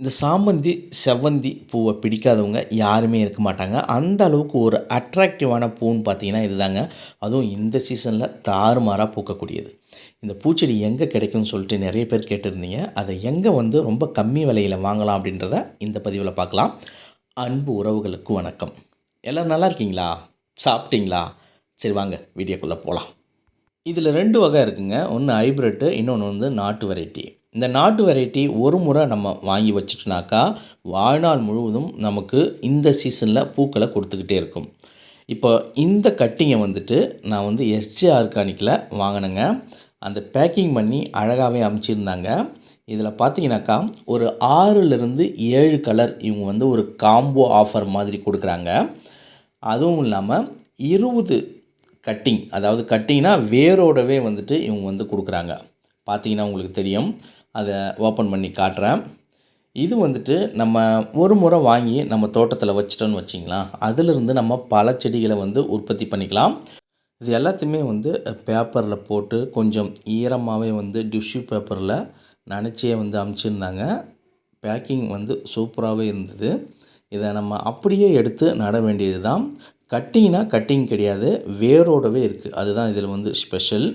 இந்த சாமந்தி செவ்வந்தி பூவை பிடிக்காதவங்க யாருமே இருக்க மாட்டாங்க. அந்த அளவுக்கு ஒரு அட்ராக்டிவான பூன்னு பார்த்தீங்கன்னா இதுதாங்க. அதுவும் இந்த சீசனில் தாறுமாறாக பூக்கக்கூடியது. இந்த பூச்செடி எங்கே கிடைக்கும்னு சொல்லிட்டு நிறைய பேர் கேட்டிருந்தீங்க. அதை எங்கே வந்து ரொம்ப கம்மி விலையில் வாங்கலாம் அப்படின்றத இந்த பதிவில் பார்க்கலாம். அன்பு உறவுகளுக்கு வணக்கம். எல்லோரும் நல்லா இருக்கீங்களா? சாப்பிட்டீங்களா? சரி வாங்க வீடியோக்குள்ளே போகலாம் இதில் ரெண்டு வகை இருக்குங்க. ஒன்று ஹைப்ரிட்டு இன்னொன்று வந்து நாட்டு வெரைட்டி இந்த நாட்டு வெரைட்டி ஒரு முறை நம்ம வாங்கி வச்சிட்டோனாக்கா வாழ்நாள் முழுவதும் நமக்கு இந்த சீசனில் பூக்களை கொடுத்துக்கிட்டே இருக்கும். இப்போ இந்த கட்டிங்கை வந்துட்டு நான் வந்து எஸ்ஜி ஆர்கானிக்கில் வாங்கினேங்க. அந்த பேக்கிங் பண்ணி அழகாகவே அமைச்சிருந்தாங்க. இதில் பார்த்தீங்கன்னாக்கா ஒரு ஆறுலேருந்து ஏழு கலர் இவங்க வந்து ஒரு காம்போ ஆஃபர் மாதிரி கொடுக்குறாங்க. அதுவும் இல்லாமல் இருபது கட்டிங் அதாவது கட்டிங்னா வேரோடவே வந்துட்டு இவங்க வந்து கொடுக்குறாங்க. பார்த்தீங்கன்னா உங்களுக்கு தெரியும். அதை ஓப்பன் பண்ணி காட்டுறேன். இது வந்துட்டு நம்ம ஒரு முறை வாங்கி நம்ம தோட்டத்தில் வச்சிட்டோன்னு வச்சிங்களா அதிலிருந்து நம்ம பல செடிகளை வந்து உற்பத்தி பண்ணிக்கலாம். இது எல்லாத்தையுமே வந்து பேப்பரில் போட்டு கொஞ்சம் ஈரமாகவே வந்து டிஷ்யூ பேப்பரில் நினச்சே வந்து அமுச்சிருந்தாங்க. பேக்கிங் வந்து சூப்பராகவே இருந்தது. இதை நம்ம அப்படியே எடுத்து நட வேண்டியது தான் கட்டிங்னா கட்டிங் கிடையாது வேரோடவே இருக்குது அதுதான் இதில் வந்து ஸ்பெஷல்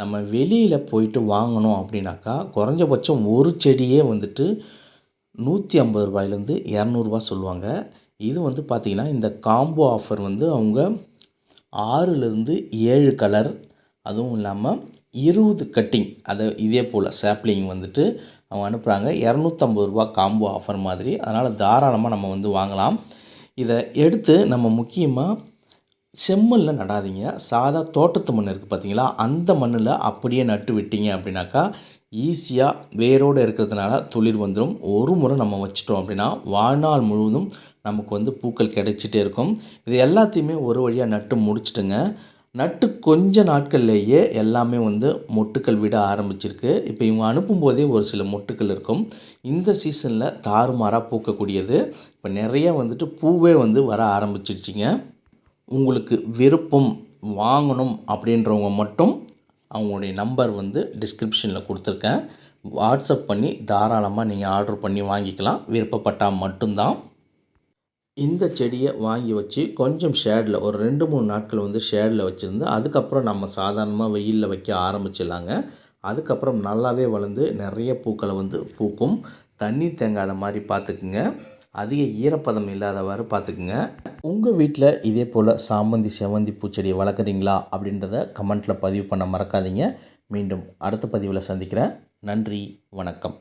நம்ம வெளியில் போயிட்டு வாங்கணும் அப்படின்னாக்கா குறைஞ்சபட்சம் ஒரு செடியே வந்துட்டு நூற்றி ஐம்பது ரூபாயிலேருந்து இரநூறுபா சொல்லுவாங்க. இது வந்து பார்த்திங்கன்னா இந்த காம்போ ஆஃபர் வந்து அவங்க ஆறுலேருந்து ஏழு கலர் அதுவும் இல்லாமல் இருபது கட்டிங் அதை இதே போல் சாப்ளிங் வந்துட்டு அவங்க அனுப்புகிறாங்க இரநூத்தம்பது ரூபா காம்போ ஆஃபர் மாதிரி. அதனால் தாராளமாக நம்ம வந்து வாங்கலாம். இதை எடுத்து நம்ம முக்கியமாக செம்மண்ணில் நடாதீங்க. சாதா தோட்டத்து மண் இருக்குது பார்த்தீங்களா அந்த மண்ணில் அப்படியே நட்டு விட்டீங்க அப்படின்னாக்கா ஈஸியாக வேரோடு இருக்கிறதுனால துளிர் வந்துடும் ஒரு முறை நம்ம வச்சிட்டோம் அப்படின்னா வாழ்நாள் முழுவதும் நமக்கு வந்து பூக்கள் கிடைச்சிட்டே இருக்கும். இது எல்லாத்தையுமே ஒரு வழியாக நட்டு முடிச்சிட்டுங்க. நட்டு கொஞ்ச நாட்கள்லேயே எல்லாமே வந்து மொட்டுக்கள் விட ஆரம்பிச்சிருக்கு. இப்போ இவங்க அனுப்பும்போதே ஒரு சில மொட்டுக்கள் இருக்கும். இந்த சீசனில் தாறுமாறாக பூக்கக்கூடியது. இப்போ நிறைய வந்துட்டு பூவே வந்து வர ஆரம்பிச்சிருச்சிங்க. உங்களுக்கு விருப்பம் வாங்கணும் அப்படின்றவங்க மட்டும் அவங்களுடைய நம்பர் வந்து டிஸ்கிரிப்ஷனில் கொடுத்துருக்கேன். வாட்ஸ்அப் பண்ணி தாராளமாக நீங்கள் ஆர்டர் பண்ணி வாங்கிக்கலாம். விருப்பப்பட்டால் மட்டும்தான். இந்த செடியை வாங்கி வச்சு கொஞ்சம் ஷேடில் ஒரு ரெண்டு மூணு நாட்கள் வந்து ஷேடில் வச்சுருந்து அதுக்கப்புறம் நம்ம சாதாரணமாக வெயிலில் வைக்க ஆரம்பிச்சிடலாங்க. அதுக்கப்புறம் நல்லாவே வளர்ந்து நிறைய பூக்களை வந்து பூக்கும். தண்ணி தேங்காத மாதிரி பார்த்துக்குங்க. அதிக ஈரப்பதம் இல்லாதவாறு பார்த்துக்குங்க. உங்கள் வீட்டில் இதே போல் சாமந்தி செவந்தி பூச்செடியை வளர்க்குறீங்களா அப்படின்றத கமெண்ட்டில் பதிவு பண்ண மறக்காதீங்க. மீண்டும் அடுத்த பதிவில் சந்திக்கிறேன். நன்றி வணக்கம்.